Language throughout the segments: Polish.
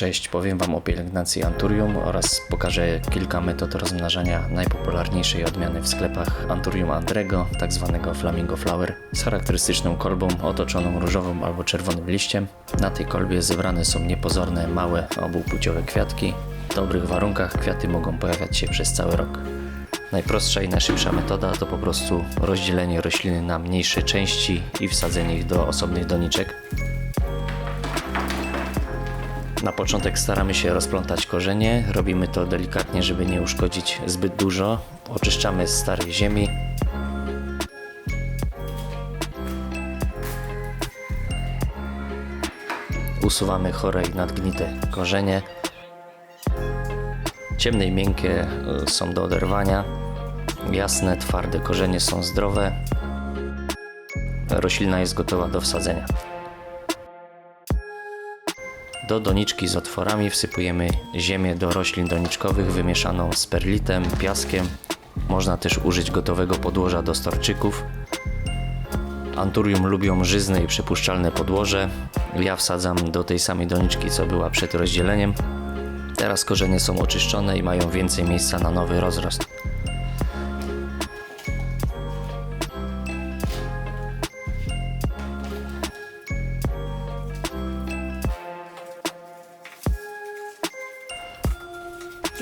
Cześć, powiem Wam o pielęgnacji Anturium oraz pokażę kilka metod rozmnażania najpopularniejszej odmiany w sklepach Anturium Andrego, tak zwanego Flamingo Flower, z charakterystyczną kolbą otoczoną różowym albo czerwonym liściem. Na tej kolbie zebrane są niepozorne, małe, obupłciowe kwiatki. W dobrych warunkach kwiaty mogą pojawiać się przez cały rok. Najprostsza i najszybsza metoda to po prostu rozdzielenie rośliny na mniejsze części i wsadzenie ich do osobnych doniczek. Na początek staramy się rozplątać korzenie. Robimy to delikatnie, żeby nie uszkodzić zbyt dużo. Oczyszczamy z starej ziemi. Usuwamy chore i nadgnite korzenie. Ciemne i miękkie y, są do oderwania. Jasne, twarde korzenie są zdrowe. Roślina jest gotowa do wsadzenia. Do doniczki z otworami wsypujemy ziemię do roślin doniczkowych wymieszaną z perlitem, piaskiem. Można też użyć gotowego podłoża do storczyków. Anturium lubią żyzne i przepuszczalne podłoże. Ja wsadzam do tej samej doniczki, co była przed rozdzieleniem. Teraz korzenie są oczyszczone i mają więcej miejsca na nowy rozrost.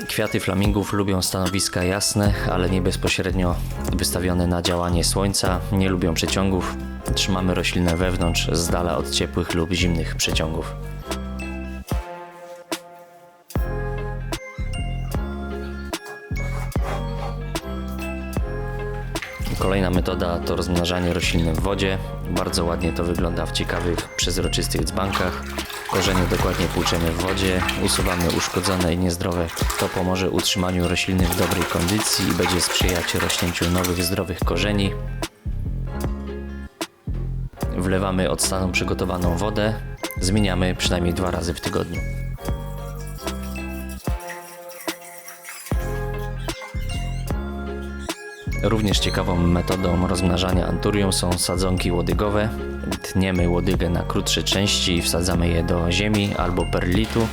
Kwiaty flamingów lubią stanowiska jasne, ale nie bezpośrednio wystawione na działanie słońca. Nie lubią przeciągów. Trzymamy roślinę wewnątrz, z dala od ciepłych lub zimnych przeciągów. Kolejna metoda to rozmnażanie rośliny w wodzie. Bardzo ładnie to wygląda w ciekawych, przezroczystych dzbankach. Korzenie dokładnie płuczemy w wodzie, usuwamy uszkodzone i niezdrowe. To pomoże utrzymaniu rośliny w dobrej kondycji i będzie sprzyjać rośnięciu nowych, zdrowych korzeni. Wlewamy od stanu przygotowaną wodę. Zmieniamy przynajmniej dwa razy w tygodniu. Również ciekawą metodą rozmnażania anturium są sadzonki łodygowe. Tniemy łodygę na krótsze części i wsadzamy je do ziemi albo perlitu,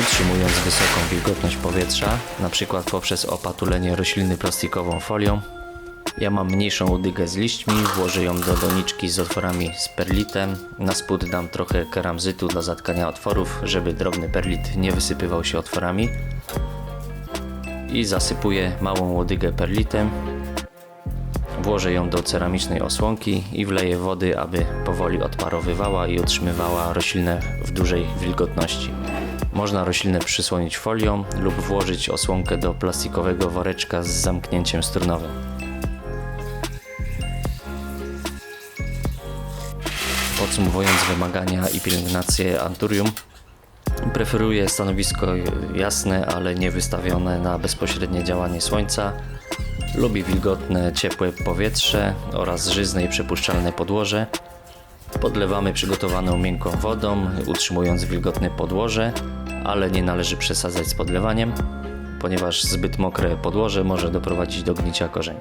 utrzymując wysoką wilgotność powietrza, przykład poprzez opatulenie rośliny plastikową folią. Ja mam mniejszą łodygę z liśćmi, włożę ją do doniczki z otworami z perlitem. Na spód dam trochę keramzytu dla zatkania otworów, żeby drobny perlit nie wysypywał się otworami. I zasypuję małą łodygę perlitem. Włożę ją do ceramicznej osłonki i wleję wody, aby powoli odparowywała i utrzymywała roślinę w dużej wilgotności. Można roślinę przysłonić folią lub włożyć osłonkę do plastikowego woreczka z zamknięciem strunowym. Podsumowując wymagania i pielęgnację Anturium, preferuję stanowisko jasne, ale nie wystawione na bezpośrednie działanie słońca. Lubi wilgotne, ciepłe powietrze oraz żyzne i przepuszczalne podłoże. Podlewamy przygotowaną miękką wodą, utrzymując wilgotne podłoże, ale nie należy przesadzać z podlewaniem, ponieważ zbyt mokre podłoże może doprowadzić do gnicia korzeni.